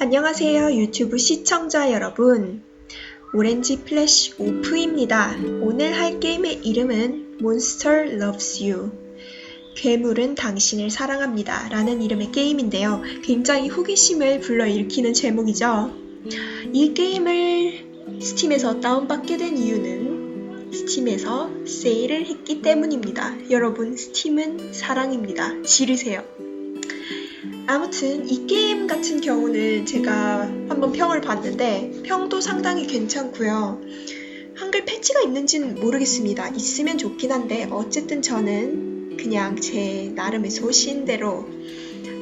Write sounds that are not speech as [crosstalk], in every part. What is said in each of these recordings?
안녕하세요 유튜브 시청자 여러분. 오렌지 플래시 오프입니다. 오늘 할 게임의 이름은 Monster Loves You. 괴물은 당신을 사랑합니다. 라는 이름의 게임인데요. 굉장히 호기심을 불러일으키는 제목이죠. 이 게임을 스팀에서 다운받게 된 이유는 스팀에서 세일을 했기 때문입니다. 여러분 스팀은 사랑입니다. 지르세요 아무튼 이 게임 같은 경우는 제가 한번 평을 봤는데 평도 상당히 괜찮고요. 한글 패치가 있는지는 모르겠습니다. 있으면 좋긴 한데 어쨌든 저는 그냥 제 나름의 소신대로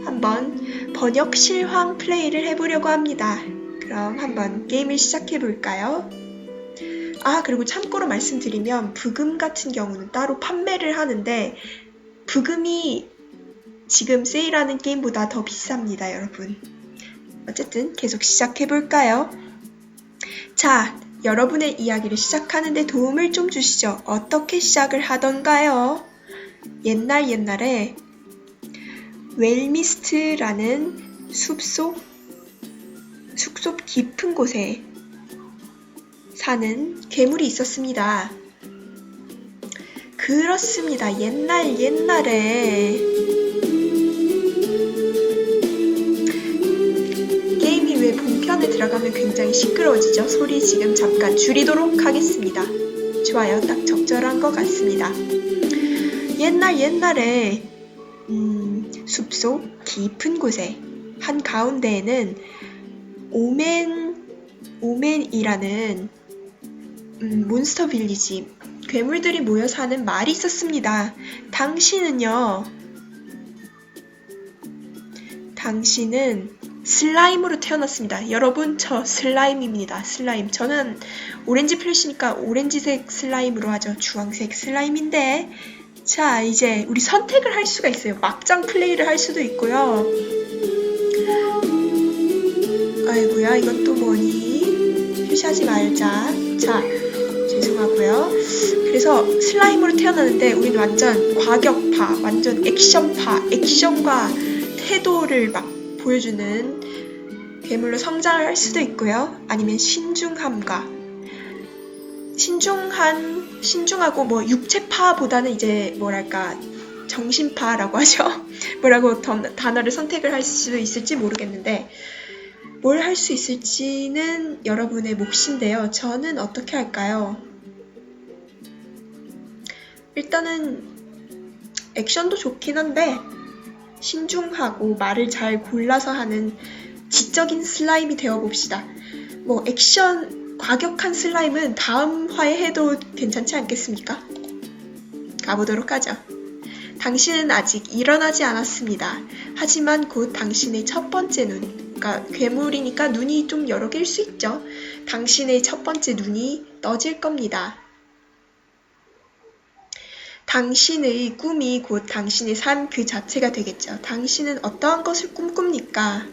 한번 번역 실황 플레이를 해보려고 합니다. 그럼 한번 게임을 시작해 볼까요? 아 그리고 참고로 말씀드리면 부금 같은 경우는 따로 판매를 하는데 부금이 지금 세일하는 게임보다 더 비쌉니다, 여러분. 어쨌든 계속 시작해 볼까요? 자, 여러분의 이야기를 시작하는데 도움을 좀 주시죠. 어떻게 시작을 하던가요? 옛날 옛날에 웰미스트라는 숲속 숲속 깊은 곳에 사는 괴물이 있었습니다. 그렇습니다. 옛날 옛날에 본편에 들어가면 굉장히 시끄러워지죠? 소리 지금 잠깐 줄이도록 하겠습니다. 좋아요. 딱 적절한 것 같습니다. 옛날 옛날에 음, 숲속 깊은 곳에 한 가운데에는 오멘 오멘이라는 음, 몬스터 빌리지 괴물들이 모여 사는 말이 있었습니다. 당신은요. 당신은 슬라임으로 태어났습니다. 여러분, 저 슬라임입니다. 슬라임. 저는 오렌지 플래시니까 오렌지색 슬라임으로 하죠. 주황색 슬라임인데. 자, 이제 우리 선택을 할 수가 있어요. 막장 플레이를 할 수도 있고요. 아이고야, 이건 또 뭐니? 표시하지 말자. 자, 죄송하고요. 그래서 슬라임으로 태어났는데 우리는 완전 과격파, 완전 액션파, 액션과 태도를 막 보여주는 괴물로 성장을 할 수도 있고요. 아니면 신중함과 신중한 신중하고 뭐 육체파보다는 이제 뭐랄까 정신파라고 하죠. [laughs] 뭐라고 단어를 선택을 할 수도 있을지 모르겠는데 뭘 할 수 있을지는 여러분의 몫인데요. 저는 어떻게 할까요? 일단은 액션도 좋긴 한데 신중하고 말을 잘 골라서 하는 지적인 슬라임이 되어봅시다. 뭐 액션 과격한 슬라임은 다음 화에 해도 괜찮지 않겠습니까? 가보도록 하죠. 당신은 아직 일어나지 않았습니다. 하지만 곧 당신의 첫 번째 눈, 그러니까 괴물이니까 눈이 좀 여러 개일 수 있죠. 당신의 첫 번째 눈이 떠질 겁니다. 당신의 꿈이 곧 당신의 삶 그 자체가 되겠죠. 당신은 어떠한 것을 꿈꿉니까?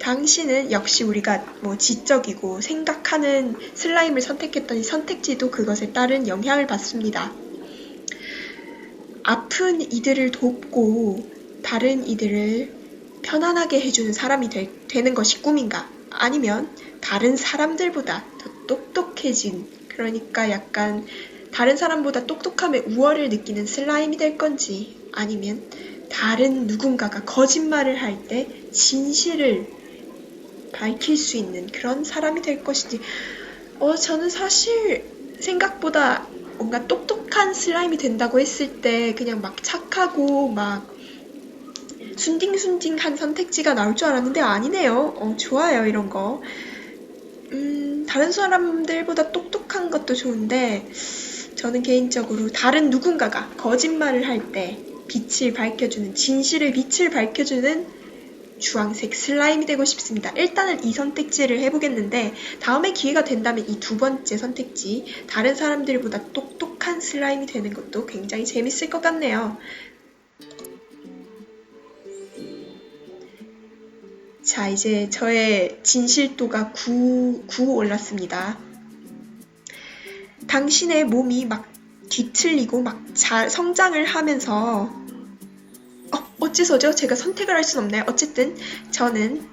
당신은 역시 우리가 뭐 지적이고 생각하는 슬라임을 선택했더니 선택지도 그것에 따른 영향을 받습니다. 아픈 이들을 돕고 다른 이들을 편안하게 해주는 사람이 되, 되는 것이 꿈인가? 아니면 다른 사람들보다 더 똑똑해진, 그러니까 약간 다른 사람보다 똑똑함에 우월을 느끼는 슬라임이 될 건지, 아니면 다른 누군가가 거짓말을 할 때 진실을 밝힐 수 있는 그런 사람이 될 것인지, 어, 저는 사실 생각보다 뭔가 똑똑한 슬라임이 된다고 했을 때 그냥 막 착하고 막 순딩순딩한 선택지가 나올 줄 알았는데 아니네요. 어, 좋아요, 이런 거. 음, 다른 사람들보다 똑똑한 것도 좋은데, 저는 개인적으로 다른 누군가가 거짓말을 할 때 빛을 밝혀주는, 진실의 빛을 밝혀주는 주황색 슬라임이 되고 싶습니다. 일단은 이 선택지를 해보겠는데, 다음에 기회가 된다면 이 두 번째 선택지, 다른 사람들보다 똑똑한 슬라임이 되는 것도 굉장히 재밌을 것 같네요. 자, 이제 저의 진실도가 9, 9 올랐습니다. 당신의 몸이 막 뒤틀리고 막 잘 성장을 하면서 어, 어째서죠? 제가 선택을 할 순 없나요? 어쨌든 저는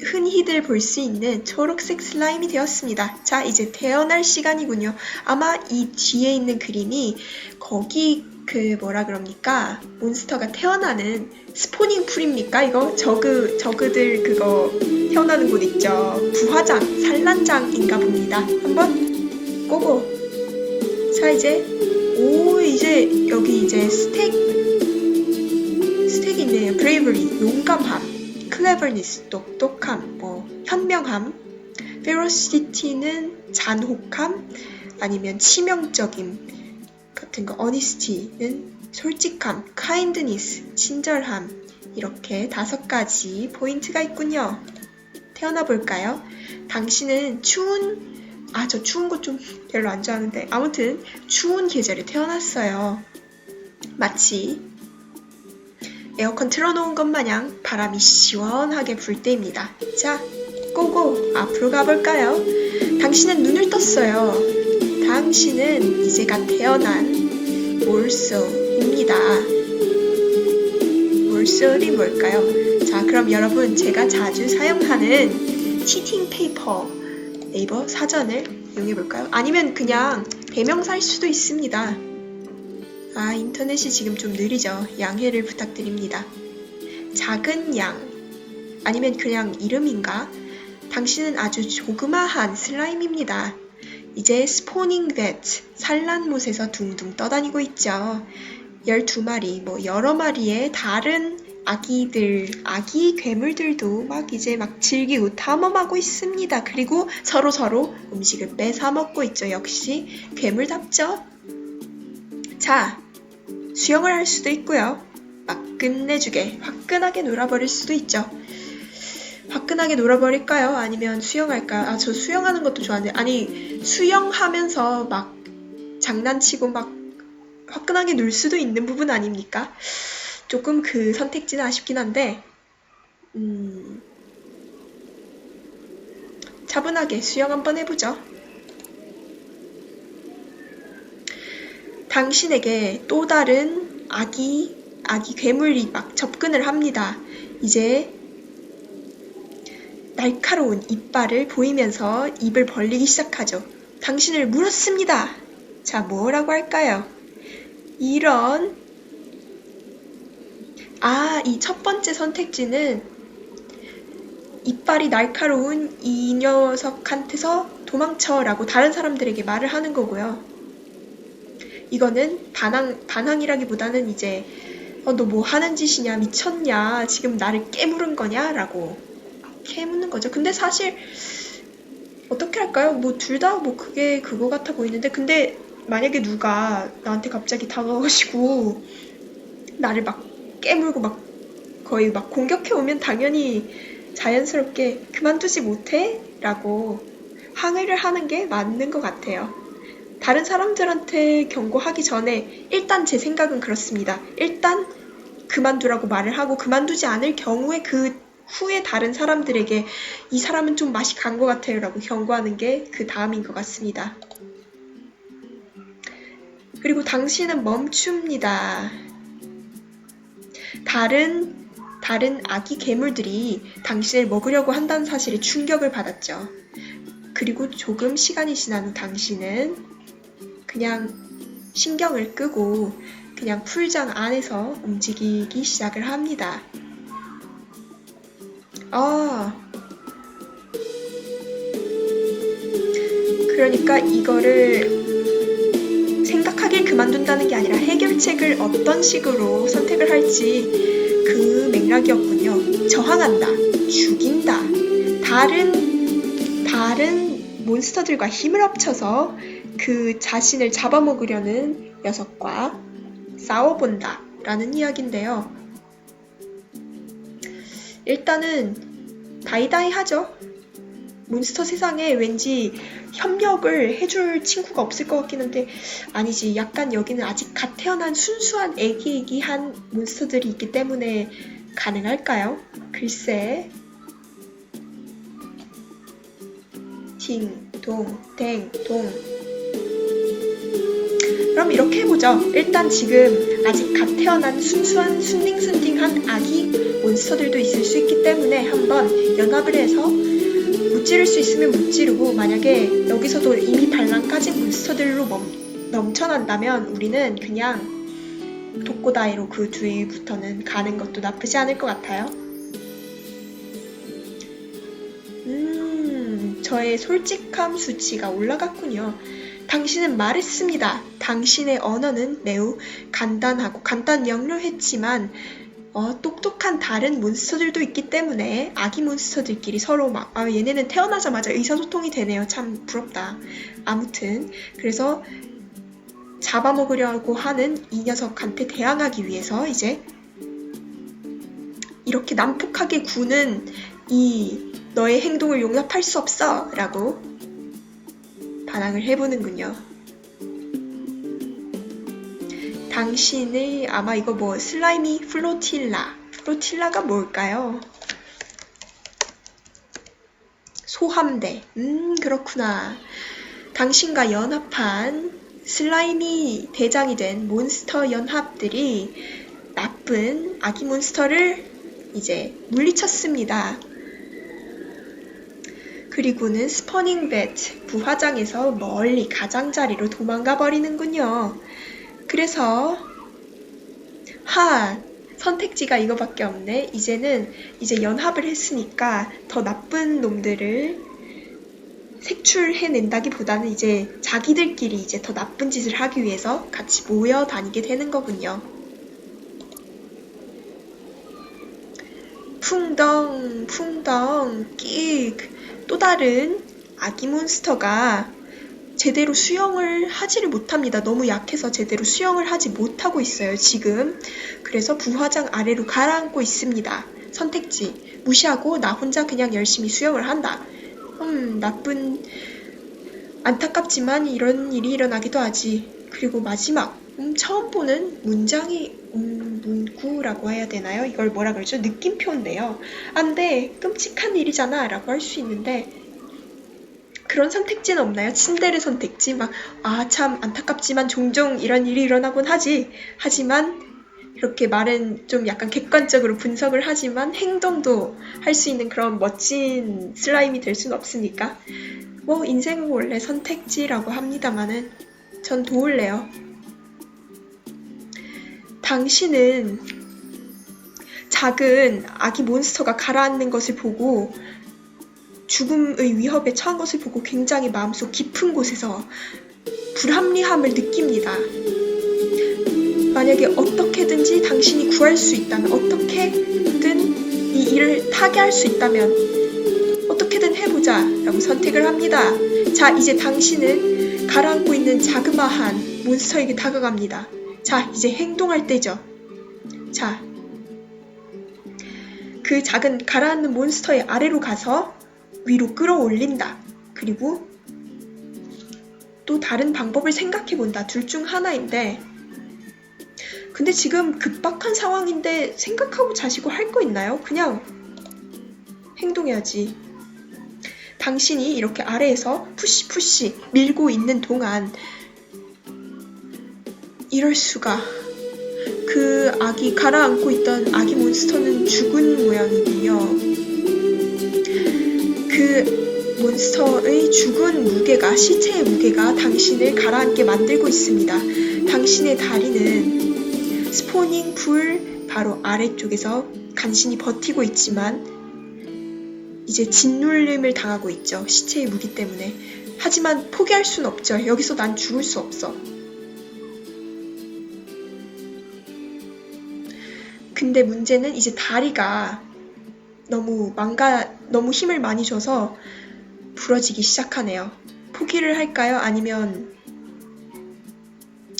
흔히들 볼 수 있는 초록색 슬라임이 되었습니다. 자, 이제 태어날 시간이군요. 아마 이 뒤에 있는 그림이 거기 그 뭐라 그럽니까? 몬스터가 태어나는 스포닝 풀입니까? 이거 저그 저그들 그거 태어나는 곳 있죠. 부화장, 산란장인가 봅니다. 한번 고고. 자, 이제 오 이제 여기 이제 스택 있네요. bravery 용감함, cleverness 똑똑함, 뭐 현명함, ferocity는 잔혹함 아니면 치명적임 같은 거 honesty는 솔직함, kindness 친절함 이렇게 다섯 가지 포인트가 있군요. 태어나 볼까요? 당신은 추운 아 저 추운 거 좀 별로 안 좋아하는데 아무튼 추운 계절에 태어났어요. 마치 에어컨 틀어놓은 것 마냥 바람이 시원하게 불 때입니다. 자, 고고 앞으로 가볼까요? 당신은 눈을 떴어요. 당신은 이제가 태어난 몰소입니다. 몰소이 뭘까요? 자, 그럼 여러분 제가 자주 사용하는 치팅 페이퍼 네이버 사전을 이용해 볼까요? 아니면 그냥 대명사일 수도 있습니다. 아, 인터넷이 지금 좀 느리죠. 양해를 부탁드립니다. 작은 양. 아니면 그냥 이름인가? 당신은 아주 조그마한 슬라임입니다. 이제 스포닝 벳, 산란못에서 둥둥 떠다니고 있죠. 12마리, 뭐 여러 마리의 다른 아기들, 아기 괴물들도 막 이제 막 즐기고 탐험하고 있습니다. 그리고 서로 서로 음식을 뺏어 먹고 있죠. 역시 괴물답죠? 자, 수영을 할 수도 있고요. 막 끝내주게, 화끈하게 놀아버릴 수도 있죠. 화끈하게 놀아버릴까요? 아니면 수영할까요? 아, 저 수영하는 것도 좋아하는데, 아니, 수영하면서 막 장난치고 막 화끈하게 놀 수도 있는 부분 아닙니까? 조금 그 선택지는 아쉽긴 한데, 음, 차분하게 수영 한번 해보죠. 당신에게 또 다른 아기, 아기 괴물이 막 접근을 합니다. 이제 날카로운 이빨을 보이면서 입을 벌리기 시작하죠. 당신을 물었습니다. 자, 뭐라고 할까요? 이런 아, 이 첫 번째 선택지는 이빨이 날카로운 이 녀석한테서 도망쳐라고 다른 사람들에게 말을 하는 거고요. 이거는 반항, 반항이라기보다는 이제 어, 너 뭐 하는 짓이냐 미쳤냐 지금 나를 깨물은 거냐 라고 깨묻는 거죠. 근데 사실 어떻게 할까요? 뭐 둘 다 뭐 그게 그거 같아 보이는데 근데 만약에 누가 나한테 갑자기 다가와가지고 나를 막 깨물고 막 거의 막 공격해 오면 당연히 자연스럽게 그만두지 못해? 라고 항의를 하는 게 맞는 것 같아요. 다른 사람들한테 경고하기 전에 일단 제 생각은 그렇습니다. 일단 그만두라고 말을 하고 그만두지 않을 경우에 그 후에 다른 사람들에게 이 사람은 좀 맛이 간 것 같아요 라고 경고하는 게 그 다음인 것 같습니다. 그리고 당신은 멈춥니다. 다른 다른 아기 괴물들이 당신을 먹으려고 한다는 사실에 충격을 받았죠. 그리고 조금 시간이 지난 후 당신은 그냥 신경을 끄고 그냥 풀장 안에서 움직이기 시작을 합니다. 아. 그러니까 이거를 생각하길 그만둔다는 게 아니라 해결책을 어떤 식으로 선택을 할지 그 맥락이었군요. 저항한다, 죽인다, 다른, 다른 몬스터들과 힘을 합쳐서 그 자신을 잡아먹으려는 녀석과 싸워본다 라는 이야기인데요. 일단은 다이다이 하죠. 몬스터 세상에 왠지 협력을 해줄 친구가 없을 것 같긴 한데 아니지 약간 여기는 아직 갓 태어난 순수한 애기애기한 몬스터들이 있기 때문에 가능할까요? 글쎄 ting, 동, 댕, 동 그럼 이렇게 해보죠. 일단 지금 아직 갓 태어난 순수한 순딩순딩한 아기 몬스터들도 있을 수 있기 때문에 한번 연합을 해서 무찌를 수 있으면 무찌르고 만약에 여기서도 이미 반란 까진 몬스터들로 멈, 넘쳐난다면 우리는 그냥 독고다이로 그 뒤부터는 가는 것도 나쁘지 않을 것 같아요. 음, 저의 솔직함 수치가 올라갔군요. 당신은 말했습니다. 당신의 언어는 매우 간단하고 간단 명료했지만 어, 똑똑한 다른 몬스터들도 있기 때문에 아기 몬스터들끼리 서로 막 아, 얘네는 태어나자마자 의사소통이 되네요. 참 부럽다. 아무튼 그래서 잡아먹으려고 하는 이 녀석한테 대항하기 위해서 이제 이렇게 난폭하게 구는 이 너의 행동을 용납할 수 없어 라고 반항을 해보는군요. 당신의 아마 이거 뭐 슬라이미 플로틸라 플로틸라가 뭘까요? 소함대 음 그렇구나 당신과 연합한 슬라이미 대장이 된 몬스터 연합들이 나쁜 아기 몬스터를 이제 물리쳤습니다. 그리고는 스퍼닝 배트 부화장에서 멀리 가장자리로 도망가 버리는군요. 그래서 하 선택지가 이거밖에 없네. 이제는 이제 연합을 했으니까 더 나쁜 놈들을 색출해낸다기보다는 이제 자기들끼리 이제 더 나쁜 짓을 하기 위해서 같이 모여 다니게 되는 거군요. 풍덩, 풍덩, 끽. 또 다른 아기 몬스터가 제대로 수영을 하지를 못합니다. 너무 약해서 제대로 수영을 하지 못하고 있어요, 지금. 그래서 부화장 아래로 가라앉고 있습니다. 선택지. 무시하고 나 혼자 그냥 열심히 수영을 한다. 음, 나쁜, 안타깝지만 이런 일이 일어나기도 하지. 그리고 마지막, 음, 처음 보는 문장이, 음, 문구라고 해야 되나요? 이걸 뭐라 그러죠? 느낌표인데요. 안 돼. 끔찍한 일이잖아. 라고 할 수 있는데, 그런 선택지는 없나요? 친데레 선택지? 막, 아, 참 안타깝지만 종종 이런 일이 일어나곤 하지. 하지만, 이렇게 말은 좀 약간 객관적으로 분석을 하지만 행동도 할 수 있는 그런 멋진 슬라임이 될 수는 없으니까. 뭐, 인생은 원래 선택지라고 합니다만은, 전 도울래요. 당신은 작은 아기 몬스터가 가라앉는 것을 보고 죽음의 위협에 처한 것을 보고 굉장히 마음속 깊은 곳에서 불합리함을 느낍니다. 만약에 어떻게든지 당신이 구할 수 있다면, 어떻게든 이 일을 타개할 수 있다면, 어떻게든 해보자 라고 선택을 합니다. 자, 이제 당신은 가라앉고 있는 자그마한 몬스터에게 다가갑니다. 자, 이제 행동할 때죠. 자, 그 작은 가라앉는 몬스터의 아래로 가서 위로 끌어올린다. 그리고 또 다른 방법을 생각해 본다. 둘 중 하나인데, 근데 지금 급박한 상황인데 생각하고 자시고 할 거 있나요? 그냥 행동해야지. 당신이 이렇게 아래에서 푸시푸시 밀고 있는 동안 이럴 수가. 그 아기 가라앉고 있던 아기 몬스터는 죽은 모양이군요. 그 몬스터의 죽은 무게가 시체의 무게가 당신을 가라앉게 만들고 있습니다. 당신의 다리는 스포닝 풀 바로 아래쪽에서 간신히 버티고 있지만 이제 짓눌림을 당하고 있죠. 시체의 무기 때문에. 하지만 포기할 순 없죠. 여기서 난 죽을 수 없어. 근데 문제는 이제 다리가 너무 망가, 너무 힘을 많이 줘서 부러지기 시작하네요. 포기를 할까요? 아니면,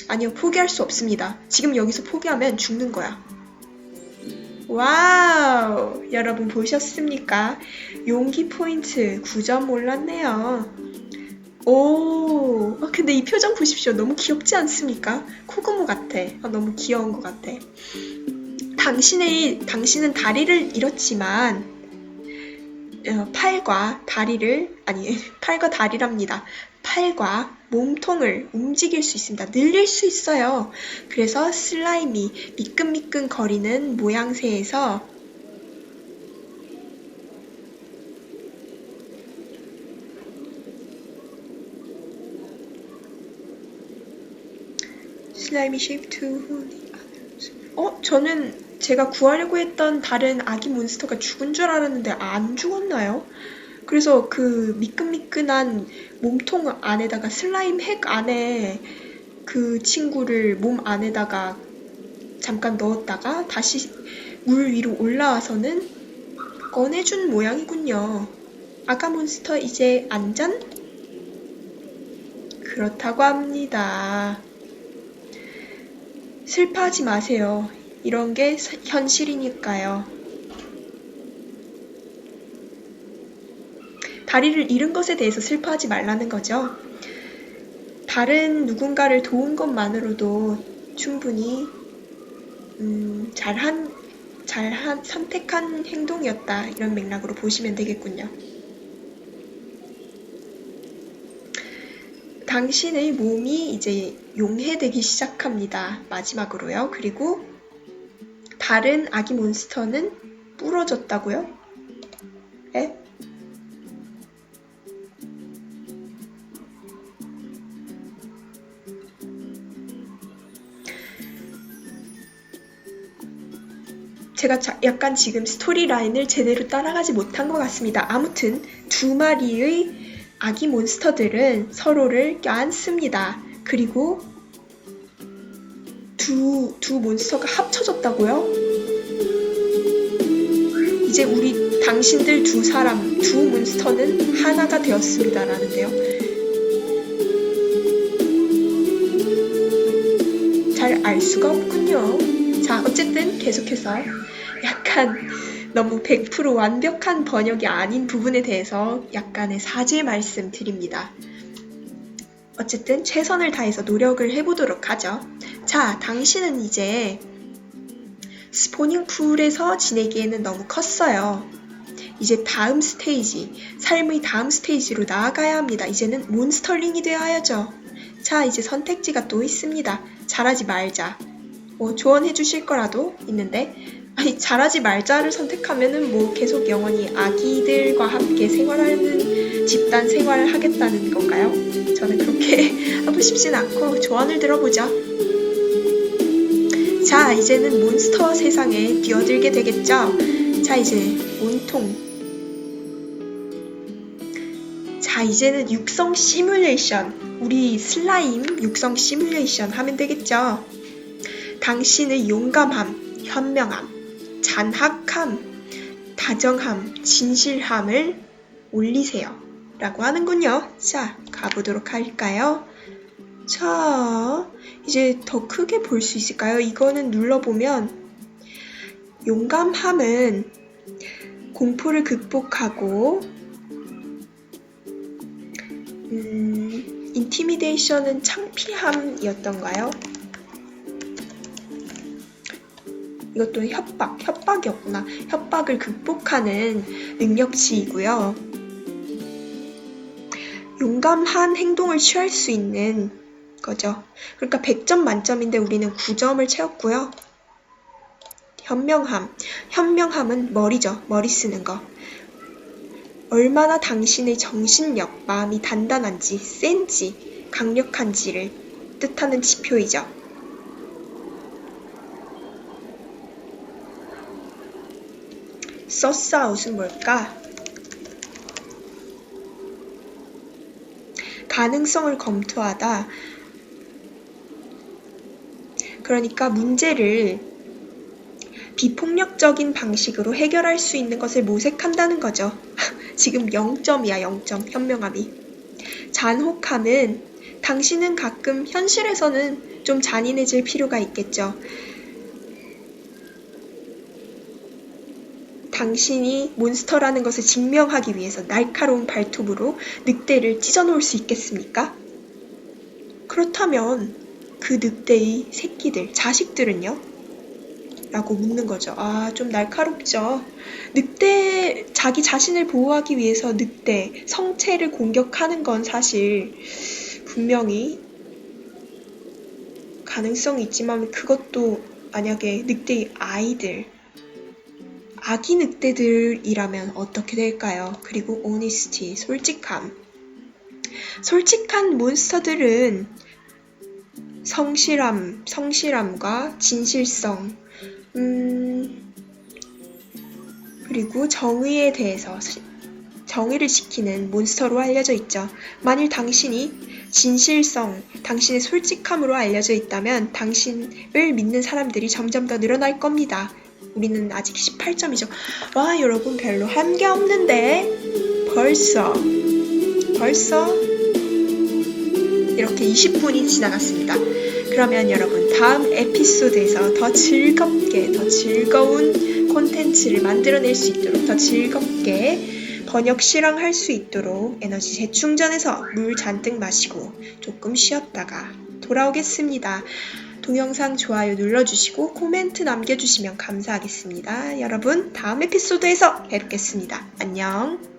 아니요, 포기할 수 없습니다. 지금 여기서 포기하면 죽는 거야. 와우! 여러분 보셨습니까? 용기 포인트 9점 올랐네요. 오, 아, 근데 이 표정 보십시오. 너무 귀엽지 않습니까? 코고모 같아. 아, 너무 귀여운 것 같아. 당신의, 당신은 다리를 잃었지만, 어, 팔과 다리를, 아니, [laughs] 팔과 다리랍니다. 팔과 몸통을 움직일 수 있습니다. 늘릴 수 있어요. 그래서 슬라임이 미끈미끈 거리는 모양새에서 슬라임이 shape to 어? 저는 제가 구하려고 했던 다른 아기 몬스터가 죽은 줄 알았는데 안 죽었나요? 그래서 그 미끈미끈한 몸통 안에다가 슬라임 핵 안에 그 친구를 몸 안에다가 잠깐 넣었다가 다시 물 위로 올라와서는 꺼내준 모양이군요. 아가 몬스터 이제 안전? 그렇다고 합니다. 슬퍼하지 마세요. 이런 게 사- 현실이니까요. 다리를 잃은 것에 대해서 슬퍼하지 말라는 거죠. 다른 누군가를 도운 것만으로도 충분히 음, 잘한 잘한 선택한 행동이었다 이런 맥락으로 보시면 되겠군요. 당신의 몸이 이제 용해되기 시작합니다. 마지막으로요. 그리고 다른 아기 몬스터는 부러졌다고요? 에? 제가 자- 약간 지금 스토리 라인을 제대로 따라가지 못한 것 같습니다. 아무튼 두 마리의 아기 몬스터들은 서로를 껴안습니다. 그리고 두, 두 몬스터가 합쳐졌다고요? 이제 우리 당신들 두 사람, 두 몬스터는 하나가 되었습니다라는데요. 잘 알 수가 없군요. 자, 어쨌든 계속해서 약간 너무 100% 완벽한 번역이 아닌 부분에 대해서 약간의 사죄 말씀 드립니다. 어쨌든 최선을 다해서 노력을 해보도록 하죠. 자, 당신은 이제 스포닝 풀에서 지내기에는 너무 컸어요. 이제 다음 스테이지, 삶의 다음 스테이지로 나아가야 합니다. 이제는 몬스터링이 되어야죠. 자, 이제 선택지가 또 있습니다. 잘하지 말자. 뭐 조언해 주실 거라도 있는데, 아니, 잘하지 말자를 선택하면은 뭐 계속 영원히 아기들과 함께 생활하는 집단 생활을 하겠다는 건가요? 저는 그렇게 [laughs] 하고 싶진 않고 조언을 들어보죠. 자, 이제는 몬스터 세상에 뛰어들게 되겠죠? 자, 이제 온통. 자, 이제는 육성 시뮬레이션. 우리 슬라임 육성 시뮬레이션 하면 되겠죠? 당신의 용감함, 현명함, 잔악함, 다정함, 진실함을 올리세요. 라고 하는군요. 자, 가보도록 할까요? 자, 이제 더 크게 볼 수 있을까요? 이거는 눌러보면 용감함은 공포를 극복하고 음, 인티미데이션은 창피함이었던가요? 이것도 협박, 협박이었구나. 협박을 극복하는 능력치이고요. 용감한 행동을 취할 수 있는 거죠. 그러니까 100점 만점인데 우리는 9점을 채웠고요. 현명함. 현명함은 머리죠. 머리 쓰는 거. 얼마나 당신의 정신력, 마음이 단단한지, 센지, 강력한지를 뜻하는 지표이죠. 서스아웃은 뭘까? 가능성을 검토하다. 그러니까 문제를 비폭력적인 방식으로 해결할 수 있는 것을 모색한다는 거죠. [laughs] 지금 0점이야, 0점. 현명함이. 잔혹함은 당신은 가끔 현실에서는 좀 잔인해질 필요가 있겠죠. 당신이 몬스터라는 것을 증명하기 위해서 날카로운 발톱으로 늑대를 찢어놓을 수 있겠습니까? 그렇다면 그 늑대의 새끼들, 자식들은요? 라고 묻는 거죠. 아, 좀 날카롭죠. 늑대, 자기 자신을 보호하기 위해서 늑대, 성체를 공격하는 건 사실 분명히 가능성이 있지만 그것도 만약에 늑대의 아이들, 아기 늑대들이라면 어떻게 될까요? 그리고 honesty, 솔직함. 솔직한 몬스터들은 성실함, 성실함과 진실성, 음, 그리고 정의에 대해서 시- 정의를 지키는 몬스터로 알려져 있죠. 만일 당신이 진실성, 당신의 솔직함으로 알려져 있다면 당신을 믿는 사람들이 점점 더 늘어날 겁니다. 우리는 아직 18점이죠. 와, 여러분 별로 한 게 없는데 벌써 벌써 이렇게 20분이 지나갔습니다. 그러면 여러분 다음 에피소드에서 더 즐겁게 더 즐거운 콘텐츠를 만들어낼 수 있도록 더 즐겁게 번역 실황할 수 있도록 에너지 재충전해서 물 잔뜩 마시고 조금 쉬었다가 돌아오겠습니다. 동영상 좋아요 눌러주시고 코멘트 남겨주시면 감사하겠습니다. 여러분 다음 에피소드에서 뵙겠습니다. 안녕.